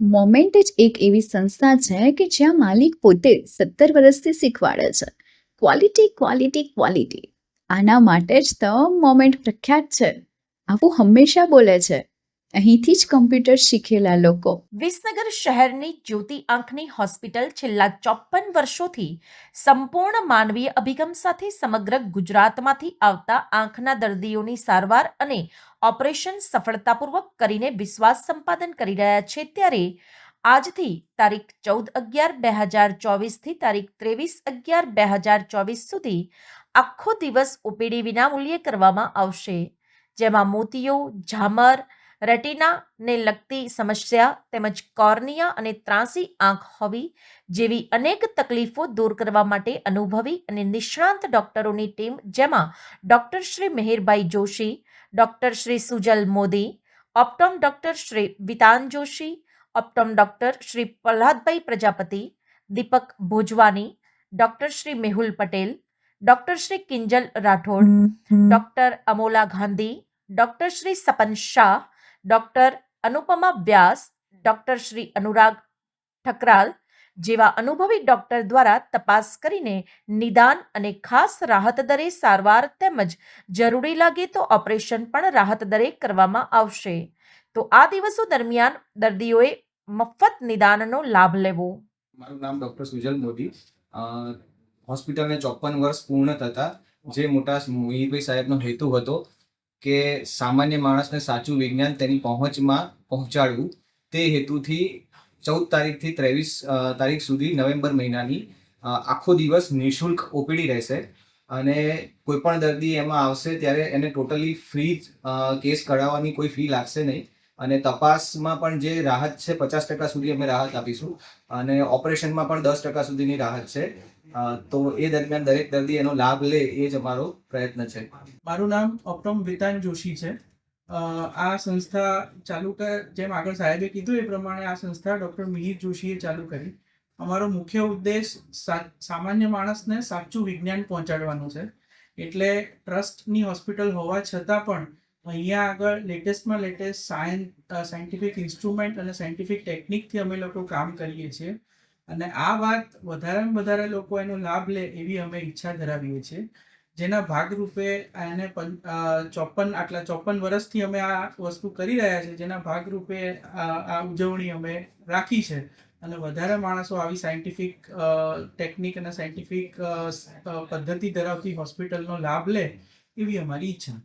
Moment જ એક એવી સંસ્થા છે કે જ્યાં માલિક પોતે સત્તર વર્ષથી શીખવાડે છે. ક્વોલિટી ક્વોલિટી ક્વોલિટી આના માટે જ તો મોમેન્ટ પ્રખ્યાત છે. આવું હંમેશા બોલે છે. અહીંથી જ કમ્પ્યુટર શીખેલા લોકો. વિસનગર શહેરની જ્યોતિ આંખની હોસ્પિટલ છેલ્લા ચોપન વર્ષોથી સંપૂર્ણ માનવીય અભિગમ સાથે સમગ્ર ગુજરાતમાંથી આવતા આંખના દર્દીઓની સારવાર અને ઓપરેશન સફળતાપૂર્વક કરીને વિશ્વાસ સંપાદન કરી રહ્યા છે ત્યારે આજથી તારીખ ચૌદ અગિયાર બે હજાર ચોવીસથી તારીખ ત્રેવીસ અગિયાર બે હજાર ચોવીસ સુધી આખો દિવસ ઓપીડી વિનામૂલ્યે કરવામાં આવશે. જેમાં મોતિયો, ઝામર રેટિનાને લગતી સમસ્યા તેમજ કોર્નિયા અને ત્રાંસી આંખ હોવી જેવી અનેક તકલીફો દૂર કરવા માટે અનુભવી અને નિષ્ણાંત ડોક્ટરોની ટીમ જેમાં doctor Shri Meherbhai Joshi, doctor Shri Sujal Modi, optom doctor Shri Vitan Joshi, optom doctor Shri Prahladbhai Prajapati, Deepak Bhojwani, doctor Shri Mehul Patel doctor Shri Kinjal Rathod doctor Amola Gandhi doctor Shri Sapan Shah doctor Anupama Vyas doctor Shri Anurag Thakral જેવા અનુભવી doctor દ્વારા તપાસ કરીને નિદાન અને ખાસ રાહત દરે સારવાર તેમજ જરૂરી લાગે તો ઓપરેશન પણ રાહત દરે કરવામાં આવશે. તો આ દિવસો દરમિયાન દર્દીઓએ મફત નિદાનનો લાભ લેવો. મારું નામ ડોક્ટર સુજલ મોદી. હોસ્પિટલને ચોપન વર્ષ પૂર્ણ થતા જે મોટા મોહિતભાઈ સાહેબનો હેતુ હતો કે સામાન્ય માણસને સાચું વિજ્ઞાન તેની પહોંચમાં પહોંચાડવું. તે હેતુથી ચૌદ તારીખથી ત્રેવીસ તારીખ સુધી નવેમ્બર મહિનાની આખો દિવસ નિઃશુલ્ક ઓપીડી રહેશે અને કોઈ પણ દર્દી એમાં આવશે ત્યારે એને ટોટલી ફ્રી કેસ કઢાવવાની કોઈ ફી લાગશે નહીં. અને તપાસમાં પણ જે રાહત છે, પચાસ ટકા સુધી અમે રાહત આપીશું. અને ઓપરેશનમાં પણ દસ ટકા સુધીની રાહત છે. તો એ દરમિયાન દરેક દર્દી એનો લાભ લે એ જ અમારો પ્રયત્ન છે. મારું નામ ઓપ્ટોમ વિતાન જોશી છે. આ સંસ્થા ચાલુ જેમ આગળ સાહેબે કીધું એ પ્રમાણે આ સંસ્થા ડૉક્ટર મિહિર જોશીએ ચાલુ કરી. અમારો મુખ્ય ઉદ્દેશ સામાન્ય માણસને સાચું વિજ્ઞાન પહોંચાડવાનું છે. એટલે ટ્રસ્ટની હોસ્પિટલ હોવા છતાં પણ અહીંયા આગળ લેટેસ્ટમાં લેટેસ્ટ સાયન્સ સાયન્ટિફિક ઇન્સ્ટ્રુમેન્ટ અને સાયન્ટિફિક ટેકનિકથી અમે લોકો કામ કરીએ છીએ. અને આ વાત વધારેમાં વધારે લોકો એનો લાભ લે એવી અમે ઈચ્છા ધરાવીએ છીએ. જેના ભાગરૂપે એને ચોપન, આટલા ચોપન વર્ષથી અમે આ વસ્તુ કરી રહ્યા છીએ. જેના ભાગરૂપે આ ઉજવણી અમે રાખી છે. અને વધારે માણસો આવી સાયન્ટિફિક ટેકનિક અને સાયન્ટિફિક પદ્ધતિ ધરાવતી હોસ્પિટલનો લાભ લે એવી અમારી ઈચ્છા.